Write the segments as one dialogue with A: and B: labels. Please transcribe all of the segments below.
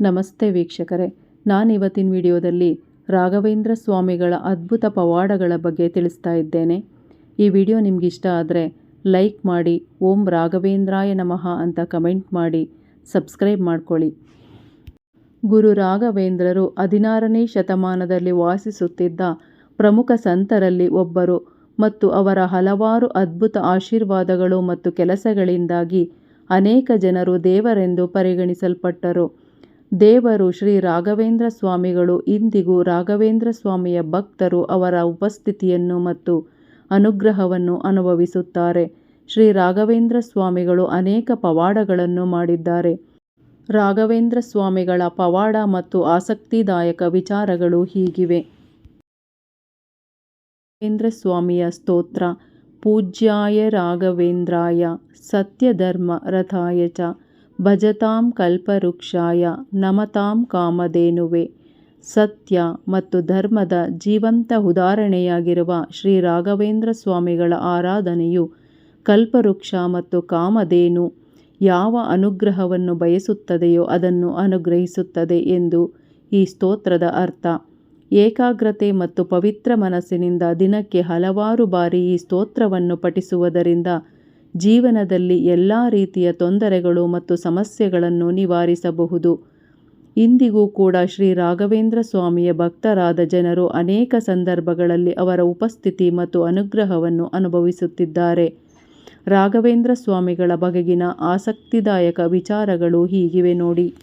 A: ನಮಸ್ತೆ ವೀಕ್ಷಕರೇ. ನಾನಿವತ್ತಿನ ವಿಡಿಯೋದಲ್ಲಿ ರಾಘವೇಂದ್ರ ಸ್ವಾಮಿಗಳ ಅದ್ಭುತ ಪವಾಡಗಳ ಬಗ್ಗೆ ತಿಳಿಸ್ತಾ ಇದ್ದೇನೆ. ಈ ವಿಡಿಯೋ ನಿಮ್ಗೆ ಇಷ್ಟ ಆದರೆ ಲೈಕ್ ಮಾಡಿ, ಓಂ ರಾಘವೇಂದ್ರಾಯ ನಮಃ ಅಂತ ಕಮೆಂಟ್ ಮಾಡಿ, ಸಬ್ಸ್ಕ್ರೈಬ್ ಮಾಡ್ಕೊಳ್ಳಿ. ಗುರು ರಾಘವೇಂದ್ರರು ಹದಿನಾರನೇ ಶತಮಾನದಲ್ಲಿ ವಾಸಿಸುತ್ತಿದ್ದ ಪ್ರಮುಖ ಸಂತರಲ್ಲಿ ಒಬ್ಬರು ಮತ್ತು ಅವರ ಹಲವಾರು ಅದ್ಭುತ ಆಶೀರ್ವಾದಗಳು ಮತ್ತು ಕೆಲಸಗಳಿಂದಾಗಿ ಅನೇಕ ಜನರು ದೇವರೆಂದು ಪರಿಗಣಿಸಲ್ಪಟ್ಟರು. ದೇವರು ಶ್ರೀ ರಾಘವೇಂದ್ರ ಸ್ವಾಮಿಗಳು, ಇಂದಿಗೂ ರಾಘವೇಂದ್ರ ಸ್ವಾಮಿಯ ಭಕ್ತರು ಅವರ ಉಪಸ್ಥಿತಿಯನ್ನು ಮತ್ತು ಅನುಗ್ರಹವನ್ನು ಅನುಭವಿಸುತ್ತಾರೆ. ಶ್ರೀ ರಾಘವೇಂದ್ರ ಸ್ವಾಮಿಗಳು ಅನೇಕ ಪವಾಡಗಳನ್ನು ಮಾಡಿದ್ದಾರೆ. ರಾಘವೇಂದ್ರ ಸ್ವಾಮಿಗಳ ಪವಾಡ ಮತ್ತು ಆಸಕ್ತಿದಾಯಕ ವಿಚಾರಗಳು ಹೀಗಿವೆ. ರಾಘವೇಂದ್ರ ಸ್ವಾಮಿಯ ಸ್ತೋತ್ರ, ಪೂಜ್ಯಾಯ ರಾಘವೇಂದ್ರಾಯ, ಸತ್ಯಧರ್ಮ ರಥಾಯ ಚ. ಭಜತಾಂ ಕಲ್ಪವೃಕ್ಷಾಯ ನಮತಾಂ ಕಾಮಧೇನುವೆ. ಸತ್ಯ ಮತ್ತು ಧರ್ಮದ ಜೀವಂತ ಉದಾಹರಣೆಯಾಗಿರುವ ಶ್ರೀ ರಾಘವೇಂದ್ರ ಸ್ವಾಮಿಗಳ ಆರಾಧನೆಯು ಕಲ್ಪವೃಕ್ಷ ಮತ್ತು ಕಾಮಧೇನು ಯಾವ ಅನುಗ್ರಹವನ್ನು ಬಯಸುತ್ತದೆಯೋ ಅದನ್ನು ಅನುಗ್ರಹಿಸುತ್ತದೆ ಎಂದು ಈ ಸ್ತೋತ್ರದ ಅರ್ಥ. ಏಕಾಗ್ರತೆ ಮತ್ತು ಪವಿತ್ರ ಮನಸ್ಸಿನಿಂದ ದಿನಕ್ಕೆ ಹಲವಾರು ಬಾರಿ ಈ ಸ್ತೋತ್ರವನ್ನು ಪಠಿಸುವುದರಿಂದ ಜೀವನದಲ್ಲಿ ಎಲ್ಲ ರೀತಿಯ ತೊಂದರೆಗಳು ಮತ್ತು ಸಮಸ್ಯೆಗಳನ್ನು ನಿವಾರಿಸಬಹುದು. ಇಂದಿಗೂ ಕೂಡ ಶ್ರೀ ರಾಘವೇಂದ್ರ ಸ್ವಾಮಿಯ ಭಕ್ತರಾದ ಜನರು ಅನೇಕ ಸಂದರ್ಭಗಳಲ್ಲಿ ಅವರ ಉಪಸ್ಥಿತಿ ಮತ್ತು ಅನುಗ್ರಹವನ್ನು ಅನುಭವಿಸುತ್ತಿದ್ದಾರೆ. ರಾಘವೇಂದ್ರ ಸ್ವಾಮಿಗಳ ಬಗೆಗಿನ ಆಸಕ್ತಿದಾಯಕ ವಿಚಾರಗಳು ಹೀಗಿವೆ ನೋಡಿ.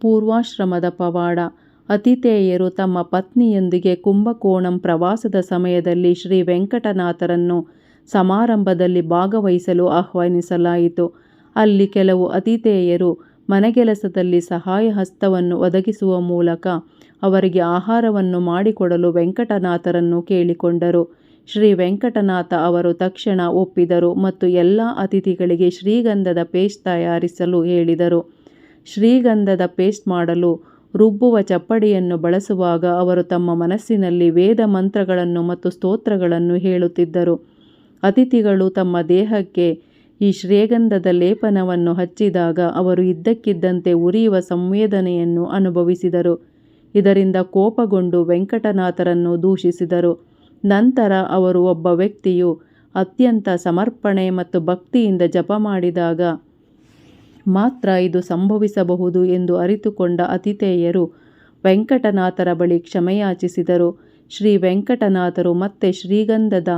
A: ಪೂರ್ವಾಶ್ರಮದ ಪವಾಡ. ಅತಿಥೇಯರು ತಮ್ಮ ಪತ್ನಿಯೊಂದಿಗೆ ಕುಂಭಕೋಣಂ ಪ್ರವಾಸದ ಸಮಯದಲ್ಲಿ ಶ್ರೀ ವೆಂಕಟನಾಥರನ್ನು ಸಮಾರಂಭದಲ್ಲಿ ಭಾಗವಹಿಸಲು ಆಹ್ವಾನಿಸಲಾಯಿತು. ಅಲ್ಲಿ ಕೆಲವು ಅತಿಥೇಯರು ಮನೆಗೆಲಸದಲ್ಲಿ ಸಹಾಯ ಹಸ್ತವನ್ನು ಒದಗಿಸುವ ಮೂಲಕ ಅವರಿಗೆ ಆಹಾರವನ್ನು ಮಾಡಿಕೊಡಲು ವೆಂಕಟನಾಥರನ್ನು ಕೇಳಿಕೊಂಡರು. ಶ್ರೀ ವೆಂಕಟನಾಥ ಅವರು ತಕ್ಷಣ ಒಪ್ಪಿದರು ಮತ್ತು ಎಲ್ಲ ಅತಿಥಿಗಳಿಗೆ ಶ್ರೀಗಂಧದ ಪೇಸ್ಟ್ ತಯಾರಿಸಲು ಹೇಳಿದರು. ಶ್ರೀಗಂಧದ ಪೇಸ್ಟ್ ಮಾಡಲು ರುಬ್ಬುವ ಚಪ್ಪಡಿಯನ್ನು ಬಳಸುವಾಗ ಅವರು ತಮ್ಮ ಮನಸ್ಸಿನಲ್ಲಿ ವೇದ ಮಂತ್ರಗಳನ್ನು ಮತ್ತು ಸ್ತೋತ್ರಗಳನ್ನು ಹೇಳುತ್ತಿದ್ದರು. ಅತಿಥಿಗಳು ತಮ್ಮ ದೇಹಕ್ಕೆ ಈ ಶ್ರೇಗಂಧದ ಲೇಪನವನ್ನು ಹಚ್ಚಿದಾಗ ಅವರು ಇದ್ದಕ್ಕಿದ್ದಂತೆ ಉರಿಯುವ ಸಂವೇದನೆಯನ್ನು ಅನುಭವಿಸಿದರು. ಇದರಿಂದ ಕೋಪಗೊಂಡು ವೆಂಕಟನಾಥರನ್ನು ದೂಷಿಸಿದರು. ನಂತರ ಅವರು ಒಬ್ಬ ವ್ಯಕ್ತಿಯು ಅತ್ಯಂತ ಸಮರ್ಪಣೆ ಮತ್ತು ಭಕ್ತಿಯಿಂದ ಜಪ ಮಾಡಿದಾಗ, ಮಾತ್ರ ಇದು ಸಂಭವಿಸಬಹುದು ಎಂದು ಅರಿತುಕೊಂಡ ಅತಿಥೇಯರು ವೆಂಕಟನಾಥರ ಬಳಿ ಕ್ಷಮೆಯಾಚಿಸಿದರು. ಶ್ರೀ ವೆಂಕಟನಾಥರು ಮತ್ತೆ ಶ್ರೀಗಂಧದ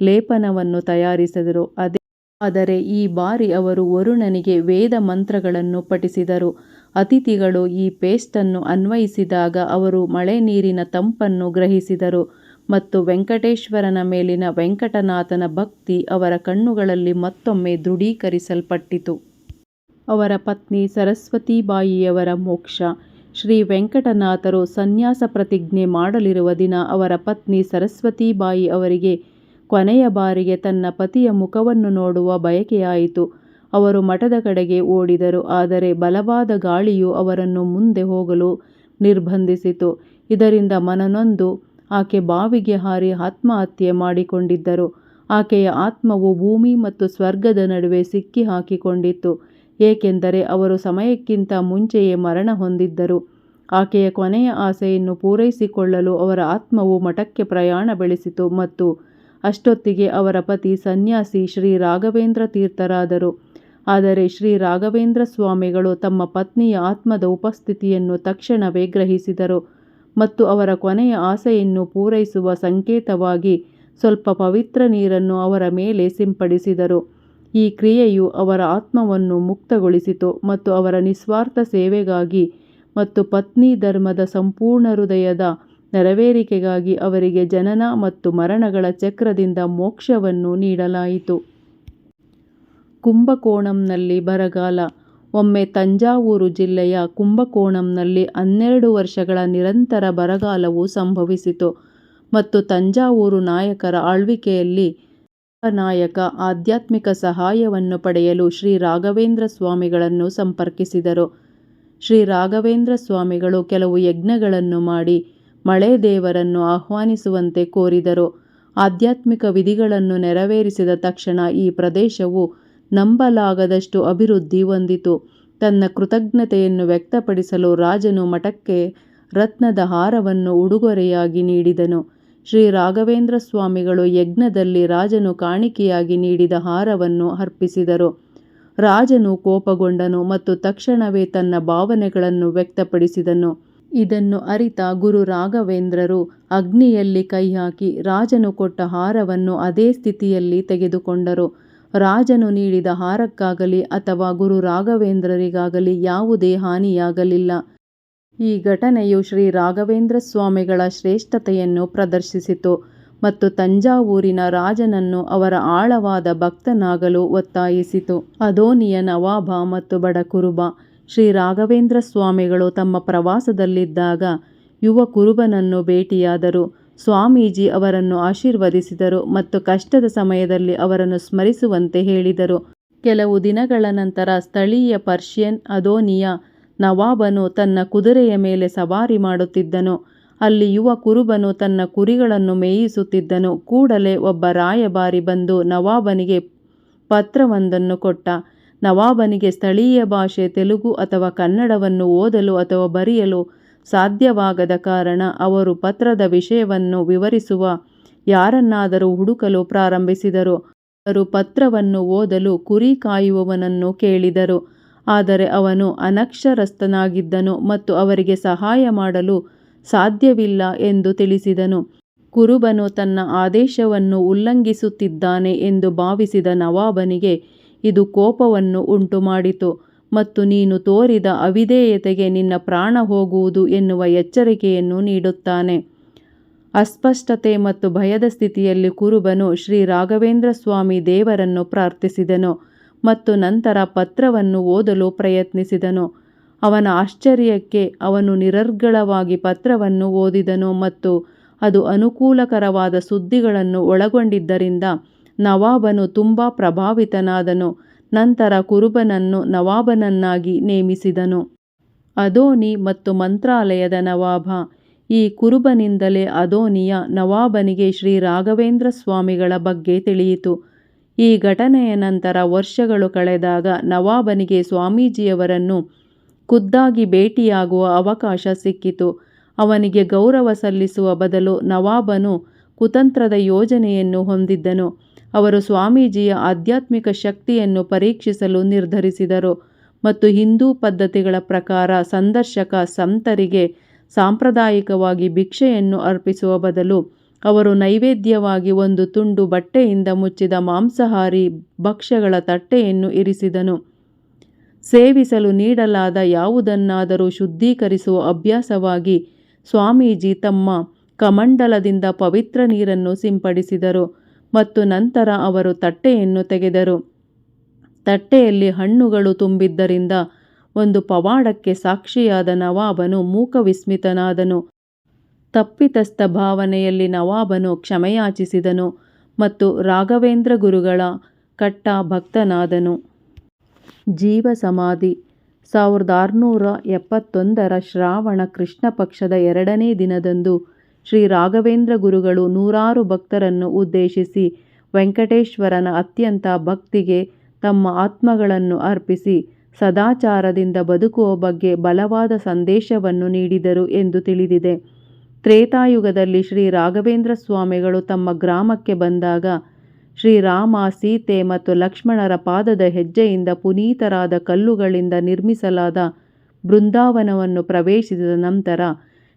A: ಲೇಪನವನ್ನು ತಯಾರಿಸಿದರು. ಅದೇ ಆದರೆ ಈ ಬಾರಿ ಅವರು ವರುಣನಿಗೆ ವೇದ ಮಂತ್ರಗಳನ್ನು ಪಠಿಸಿದರು. ಅತಿಥಿಗಳು ಈ ಪೇಸ್ಟನ್ನು ಅನ್ವಯಿಸಿದಾಗ ಅವರು ಮಳೆ ನೀರಿನ ತಂಪನ್ನು ಗ್ರಹಿಸಿದರು ಮತ್ತು ವೆಂಕಟೇಶ್ವರನ ಮೇಲಿನ ವೆಂಕಟನಾಥನ ಭಕ್ತಿ ಅವರ ಕಣ್ಣುಗಳಲ್ಲಿ ಮತ್ತೊಮ್ಮೆ ದೃಢೀಕರಿಸಲ್ಪಟ್ಟಿತು. ಅವರ ಪತ್ನಿ ಸರಸ್ವತಿಬಾಯಿಯವರ ಮೋಕ್ಷ. ಶ್ರೀ ವೆಂಕಟನಾಥರು ಸನ್ಯಾಸ ಪ್ರತಿಜ್ಞೆ ಮಾಡಲಿರುವ ದಿನ ಅವರ ಪತ್ನಿ ಸರಸ್ವತಿಬಾಯಿ ಅವರಿಗೆ ಕೊನೆಯ ಬಾರಿಗೆ ತನ್ನ ಪತಿಯ ಮುಖವನ್ನು ನೋಡುವ ಬಯಕೆಯಾಯಿತು. ಅವರು ಮಠದ ಕಡೆಗೆ ಓಡಿದರು, ಆದರೆ ಬಲವಾದ ಗಾಳಿಯು ಅವರನ್ನು ಮುಂದೆ ಹೋಗಲು ನಿರ್ಬಂಧಿಸಿತು. ಇದರಿಂದ ಮನನೊಂದು, ಆಕೆ ಬಾವಿಗೆ ಹಾರಿ ಆತ್ಮಹತ್ಯೆ ಮಾಡಿಕೊಂಡಿದ್ದರು. ಆಕೆಯ ಆತ್ಮವು ಭೂಮಿ ಮತ್ತು ಸ್ವರ್ಗದ ನಡುವೆ ಸಿಕ್ಕಿ ಹಾಕಿಕೊಂಡಿತ್ತು, ಏಕೆಂದರೆ ಅವರು ಸಮಯಕ್ಕಿಂತ ಮುಂಚೆಯೇ ಮರಣ ಹೊಂದಿದ್ದರು. ಆಕೆಯ ಕೊನೆಯ ಆಸೆಯನ್ನು ಪೂರೈಸಿಕೊಳ್ಳಲು ಅವರ ಆತ್ಮವು ಮಠಕ್ಕೆ ಪ್ರಯಾಣ ಬೆಳೆಸಿತು ಮತ್ತು ಅಷ್ಟೊತ್ತಿಗೆ ಅವರ ಪತಿ ಸನ್ಯಾಸಿ ಶ್ರೀ ರಾಘವೇಂದ್ರ ತೀರ್ಥರಾದರು. ಆದರೆ ಶ್ರೀ ರಾಘವೇಂದ್ರ ಸ್ವಾಮಿಗಳು ತಮ್ಮ ಪತ್ನಿಯ ಆತ್ಮದ ಉಪಸ್ಥಿತಿಯನ್ನು ತಕ್ಷಣವೇ ಗ್ರಹಿಸಿದರು ಮತ್ತು ಅವರ ಕೊನೆಯ ಆಸೆಯನ್ನು ಪೂರೈಸುವ ಸಂಕೇತವಾಗಿ ಸ್ವಲ್ಪ ಪವಿತ್ರ ನೀರನ್ನು ಅವರ ಮೇಲೆ ಸಿಂಪಡಿಸಿದರು. ಈ ಕ್ರಿಯೆಯು ಅವರ ಆತ್ಮವನ್ನು ಮುಕ್ತಗೊಳಿಸಿತು ಮತ್ತು ಅವರ ನಿಸ್ವಾರ್ಥ ಸೇವೆಗಾಗಿ ಮತ್ತು ಪತ್ನಿ ಧರ್ಮದ ಸಂಪೂರ್ಣ ಹೃದಯದ ನೆರವೇರಿಕೆಗಾಗಿ ಅವರಿಗೆ ಜನನ ಮತ್ತು ಮರಣಗಳ ಚಕ್ರದಿಂದ ಮೋಕ್ಷವನ್ನು ನೀಡಲಾಯಿತು. ಕುಂಭಕೋಣಂನಲ್ಲಿ ಬರಗಾಲ. ಒಮ್ಮೆ ತಂಜಾವೂರು ಜಿಲ್ಲೆಯ ಕುಂಭಕೋಣಂನಲ್ಲಿ ಹನ್ನೆರಡು ವರ್ಷಗಳ ನಿರಂತರ ಬರಗಾಲವು ಸಂಭವಿಸಿತು ಮತ್ತು ತಂಜಾವೂರು ನಾಯಕರ ಆಳ್ವಿಕೆಯಲ್ಲಿ ನಾಯಕ ಆಧ್ಯಾತ್ಮಿಕ ಸಹಾಯವನ್ನು ಪಡೆಯಲು ಶ್ರೀ ರಾಘವೇಂದ್ರ ಸ್ವಾಮಿಗಳನ್ನು ಸಂಪರ್ಕಿಸಿದರು. ಶ್ರೀ ರಾಘವೇಂದ್ರ ಸ್ವಾಮಿಗಳು ಕೆಲವು ಯಜ್ಞಗಳನ್ನು ಮಾಡಿ ಮಳೆ ದೇವರನ್ನು ಆಹ್ವಾನಿಸುವಂತೆ ಕೋರಿದರು ಆಧ್ಯಾತ್ಮಿಕ ವಿಧಿಗಳನ್ನು ನೆರವೇರಿಸಿದ ತಕ್ಷಣ ಈ ಪ್ರದೇಶವು ನಂಬಲಾಗದಷ್ಟು ಅಭಿವೃದ್ಧಿ ಹೊಂದಿತು ತನ್ನ ಕೃತಜ್ಞತೆಯನ್ನು ವ್ಯಕ್ತಪಡಿಸಲು ರಾಜನು ಮಠಕ್ಕೆ ರತ್ನದ ಹಾರವನ್ನು ಉಡುಗೊರೆಯಾಗಿ ನೀಡಿದನು. ಶ್ರೀ ರಾಘವೇಂದ್ರ ಸ್ವಾಮಿಗಳು ಯಜ್ಞದಲ್ಲಿ ರಾಜನು ಕಾಣಿಕೆಯಾಗಿ ನೀಡಿದ ಹಾರವನ್ನು ಅರ್ಪಿಸಿದರು. ರಾಜನು ಕೋಪಗೊಂಡನು ಮತ್ತು ತಕ್ಷಣವೇ ತನ್ನ ಭಾವನೆಗಳನ್ನು ವ್ಯಕ್ತಪಡಿಸಿದನು. ಇದನ್ನು ಅರಿತ ಗುರು ರಾಘವೇಂದ್ರರು ಅಗ್ನಿಯಲ್ಲಿ ಕೈಹಾಕಿ ರಾಜನು ಕೊಟ್ಟ ಹಾರವನ್ನು ಅದೇ ಸ್ಥಿತಿಯಲ್ಲಿ ತೆಗೆದುಕೊಂಡರು. ರಾಜನು ನೀಡಿದ ಹಾರಕ್ಕಾಗಲಿ ಅಥವಾ ಗುರು ರಾಘವೇಂದ್ರರಿಗಾಗಲಿ ಯಾವುದೇ ಹಾನಿಯಾಗಲಿಲ್ಲ. ಈ ಘಟನೆಯು ಶ್ರೀ ರಾಘವೇಂದ್ರ ಸ್ವಾಮಿಗಳ ಶ್ರೇಷ್ಠತೆಯನ್ನು ಪ್ರದರ್ಶಿಸಿತು ಮತ್ತು ತಂಜಾವೂರಿನ ರಾಜನನ್ನು ಅವರ ಆಳವಾದ ಭಕ್ತನಾಗಲು ಒತ್ತಾಯಿಸಿತು. ಅದೋನಿಯ ನವಾಬ ಮತ್ತು ಬಡ ಕುರುಬ ಶ್ರೀ ರಾಘವೇಂದ್ರ ಸ್ವಾಮಿಗಳು ತಮ್ಮ ಪ್ರವಾಸದಲ್ಲಿದ್ದಾಗ ಯುವ ಕುರುಬನನ್ನು ಭೇಟಿಯಾದರು. ಸ್ವಾಮೀಜಿ ಅವರನ್ನು ಆಶೀರ್ವದಿಸಿದರು ಮತ್ತು ಕಷ್ಟದ ಸಮಯದಲ್ಲಿ ಅವರನ್ನು ಸ್ಮರಿಸುವಂತೆ ಹೇಳಿದರು. ಕೆಲವು ದಿನಗಳ ನಂತರ ಸ್ಥಳೀಯ ಪರ್ಷಿಯನ್ ಅದೋನಿಯ ನವಾಬನು ತನ್ನ ಕುದುರೆಯ ಮೇಲೆ ಸವಾರಿ ಮಾಡುತ್ತಿದ್ದನು. ಅಲ್ಲಿ ಯುವ ಕುರುಬನು ತನ್ನ ಕುರಿಗಳನ್ನು ಮೇಯಿಸುತ್ತಿದ್ದನು. ಕೂಡಲೇ ಒಬ್ಬ ರಾಯಭಾರಿ ಬಂದು ನವಾಬನಿಗೆ ಪತ್ರವೊಂದನ್ನು ಕೊಟ್ಟ. ನವಾಬನಿಗೆ ಸ್ಥಳೀಯ ಭಾಷೆ ತೆಲುಗು ಅಥವಾ ಕನ್ನಡವನ್ನು ಓದಲು ಅಥವಾ ಬರೆಯಲು ಸಾಧ್ಯವಾಗದ ಕಾರಣ ಅವರು ಪತ್ರದ ವಿಷಯವನ್ನು ವಿವರಿಸುವ ಯಾರನ್ನಾದರೂ ಹುಡುಕಲು ಪ್ರಾರಂಭಿಸಿದರು. ಅವರು ಪತ್ರವನ್ನು ಓದಲು ಕುರಿ ಕಾಯುವವನನ್ನು ಕೇಳಿದರು, ಆದರೆ ಅವನು ಅನಕ್ಷರಸ್ಥನಾಗಿದ್ದನು ಮತ್ತು ಅವರಿಗೆ ಸಹಾಯ ಮಾಡಲು ಸಾಧ್ಯವಿಲ್ಲ ಎಂದು ತಿಳಿಸಿದನು. ಕುರುಬನು ತನ್ನ ಆದೇಶವನ್ನು ಉಲ್ಲಂಘಿಸುತ್ತಿದ್ದಾನೆ ಎಂದು ಭಾವಿಸಿದ ನವಾಬನಿಗೆ ಇದು ಕೋಪವನ್ನು ಉಂಟುಮಾಡಿತು ಮತ್ತು ನೀನು ತೋರಿದ ಅವಿಧೇಯತೆಗೆ ನಿನ್ನ ಪ್ರಾಣ ಹೋಗುವುದು ಎನ್ನುವ ಎಚ್ಚರಿಕೆಯನ್ನು ನೀಡುತ್ತಾನೆ. ಅಸ್ಪಷ್ಟತೆ ಮತ್ತು ಭಯದ ಸ್ಥಿತಿಯಲ್ಲಿ ಕುರುಬನು ಶ್ರೀ ರಾಘವೇಂದ್ರ ಸ್ವಾಮಿ ದೇವರನ್ನು ಪ್ರಾರ್ಥಿಸಿದನು ಮತ್ತು ನಂತರ ಪತ್ರವನ್ನು ಓದಲು ಪ್ರಯತ್ನಿಸಿದನು. ಅವನ ಆಶ್ಚರ್ಯಕ್ಕೆ ಅವನು ನಿರರ್ಗಳವಾಗಿ ಪತ್ರವನ್ನು ಓದಿದನು ಮತ್ತು ಅದು ಅನುಕೂಲಕರವಾದ ಸುದ್ದಿಗಳನ್ನು ಒಳಗೊಂಡಿದ್ದರಿಂದ ನವಾಬನು ತುಂಬ ಪ್ರಭಾವಿತನಾದನು. ನಂತರ ಕುರುಬನನ್ನು ನವಾಬನನ್ನಾಗಿ ನೇಮಿಸಿದನು. ಅದೋನಿ ಮತ್ತು ಮಂತ್ರಾಲಯದ ನವಾಬ ಈ ಕುರುಬನಿಂದಲೇ ಅದೋನಿಯ ನವಾಬನಿಗೆ ಶ್ರೀ ರಾಘವೇಂದ್ರ ಸ್ವಾಮಿಗಳ ಬಗ್ಗೆ ತಿಳಿಯಿತು. ಈ ಘಟನೆಯ ನಂತರ ವರ್ಷಗಳು ಕಳೆದಾಗ ನವಾಬನಿಗೆ ಸ್ವಾಮೀಜಿಯವರನ್ನು ಖುದ್ದಾಗಿ ಭೇಟಿಯಾಗುವ ಅವಕಾಶ ಸಿಕ್ಕಿತು. ಅವನಿಗೆ ಗೌರವ ಸಲ್ಲಿಸುವ ಬದಲು ನವಾಬನು ಕುತಂತ್ರದ ಯೋಜನೆಯನ್ನು ಹೊಂದಿದ್ದನು. ಅವರು ಸ್ವಾಮೀಜಿಯ ಆಧ್ಯಾತ್ಮಿಕ ಶಕ್ತಿಯನ್ನು ಪರೀಕ್ಷಿಸಲು ನಿರ್ಧರಿಸಿದರು ಮತ್ತು ಹಿಂದೂ ಪದ್ಧತಿಗಳ ಪ್ರಕಾರ ಸಂದರ್ಶಕ ಸಂತರಿಗೆ ಸಾಂಪ್ರದಾಯಿಕವಾಗಿ ಭಿಕ್ಷೆಯನ್ನು ಅರ್ಪಿಸುವ ಬದಲು ಅವರು ನೈವೇದ್ಯವಾಗಿ ಒಂದು ತುಂಡು ಬಟ್ಟೆಯಿಂದ ಮುಚ್ಚಿದ ಮಾಂಸಾಹಾರಿ ಭಕ್ಷ್ಯಗಳ ತಟ್ಟೆಯನ್ನು ಇರಿಸಿದನು. ಸೇವಿಸಲು ನೀಡಲಾದ ಯಾವುದನ್ನಾದರೂ ಶುದ್ಧೀಕರಿಸುವ ಅಭ್ಯಾಸವಾಗಿ ಸ್ವಾಮೀಜಿ ತಮ್ಮ ಕಮಂಡಲದಿಂದ ಪವಿತ್ರ ನೀರನ್ನು ಸಿಂಪಡಿಸಿದರು ಮತ್ತು ನಂತರ ಅವರು ತಟ್ಟೆಯನ್ನು ತೆಗೆದರು. ತಟ್ಟೆಯಲ್ಲಿ ಹಣ್ಣುಗಳು ತುಂಬಿದ್ದರಿಂದ ಒಂದು ಪವಾಡಕ್ಕೆ ಸಾಕ್ಷಿಯಾದ ನವಾಬನು ಮೂಕವಿಸ್ಮಿತನಾದನು. ತಪ್ಪಿತಸ್ಥ ಭಾವನೆಯಲ್ಲಿ ನವಾಬನು ಕ್ಷಮೆಯಾಚಿಸಿದನು ಮತ್ತು ರಾಘವೇಂದ್ರ ಗುರುಗಳ ಕಟ್ಟ ಭಕ್ತನಾದನು. ಜೀವ ಸಮಾಧಿ ಸಾವಿರದ ಆರುನೂರ ಎಪ್ಪತ್ತೊಂದರ ಶ್ರಾವಣ ಕೃಷ್ಣ ಪಕ್ಷದ ಎರಡನೇ ದಿನದಂದು ಶ್ರೀ ರಾಘವೇಂದ್ರ ಗುರುಗಳು ನೂರಾರು ಭಕ್ತರನ್ನು ಉದ್ದೇಶಿಸಿ ವೆಂಕಟೇಶ್ವರನ ಅತ್ಯಂತ ಭಕ್ತಿಗೆ ತಮ್ಮ ಆತ್ಮಗಳನ್ನು ಅರ್ಪಿಸಿ ಸದಾಚಾರದಿಂದ ಬದುಕುವ ಬಗ್ಗೆ ಬಲವಾದ ಸಂದೇಶವನ್ನು ನೀಡಿದರು ಎಂದು ತಿಳಿದಿದೆ. ತ್ರೇತಾಯುಗದಲ್ಲಿ ಶ್ರೀ ರಾಘವೇಂದ್ರ ಸ್ವಾಮಿಗಳು ತಮ್ಮ ಗ್ರಾಮಕ್ಕೆ ಬಂದಾಗ ಶ್ರೀರಾಮ, ಸೀತೆ ಮತ್ತು ಲಕ್ಷ್ಮಣರ ಪಾದದ ಹೆಜ್ಜೆಯಿಂದ ಪುನೀತರಾದ ಕಲ್ಲುಗಳಿಂದ ನಿರ್ಮಿಸಲಾದ ಬೃಂದಾವನವನ್ನು ಪ್ರವೇಶಿಸಿದ ನಂತರ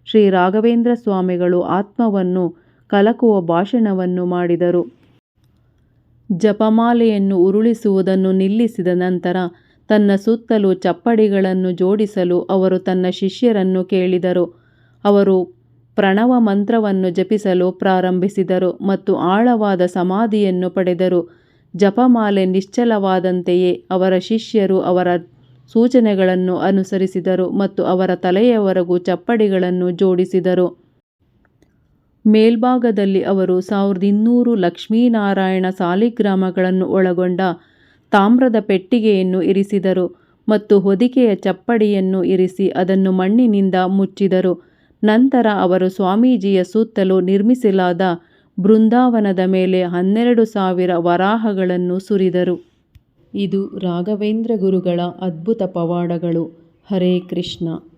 A: ಶ್ರೀ ರಾಘವೇಂದ್ರ ಸ್ವಾಮಿಗಳು ಆತ್ಮವನ್ನು ಕಲಕುವ ಭಾಷಣವನ್ನು ಮಾಡಿದರು. ಜಪಮಾಲೆಯನ್ನು ಉರುಳಿಸುವುದನ್ನು ನಿಲ್ಲಿಸಿದ ನಂತರ ತನ್ನ ಸುತ್ತಲೂ ಚಪ್ಪಡಿಗಳನ್ನು ಜೋಡಿಸಲು ಅವರು ತನ್ನ ಶಿಷ್ಯರನ್ನು ಕೇಳಿದರು. ಅವರು ಪ್ರಣವ ಮಂತ್ರವನ್ನು ಜಪಿಸಲು ಪ್ರಾರಂಭಿಸಿದರು ಮತ್ತು ಆಳವಾದ ಸಮಾಧಿಯನ್ನು ಪಡೆದರು. ಜಪಮಾಲೆ ನಿಶ್ಚಲವಾದಂತೆಯೇ ಅವರ ಶಿಷ್ಯರು ಅವರ ಸೂಚನೆಗಳನ್ನು ಅನುಸರಿಸಿದರು ಮತ್ತು ಅವರ ತಲೆಯವರೆಗೂ ಚಪ್ಪಡಿಗಳನ್ನು ಜೋಡಿಸಿದರು. ಮೇಲ್ಭಾಗದಲ್ಲಿ ಅವರು ಸಾವಿರದ ಇನ್ನೂರು ಲಕ್ಷ್ಮೀನಾರಾಯಣ ಸಾಲಿಗ್ರಾಮಗಳನ್ನು ಒಳಗೊಂಡ ತಾಮ್ರದ ಪೆಟ್ಟಿಗೆಯನ್ನು ಇರಿಸಿದರು ಮತ್ತು ಹೊದಿಕೆಯ ಚಪ್ಪಡಿಯನ್ನು ಇರಿಸಿ ಅದನ್ನು ಮಣ್ಣಿನಿಂದ ಮುಚ್ಚಿದರು. ನಂತರ ಅವರು ಸ್ವಾಮೀಜಿಯ ಸುತ್ತಲೂ ನಿರ್ಮಿಸಲಾದ ಬೃಂದಾವನದ ಮೇಲೆ ಹನ್ನೆರಡು ಸಾವಿರ ವರಾಹಗಳನ್ನು ಸುರಿದರು. ಇದು ರಾಘವೇಂದ್ರ ಗುರುಗಳ ಅದ್ಭುತ ಪವಾಡಗಳು. ಹರೇ ಕೃಷ್ಣ.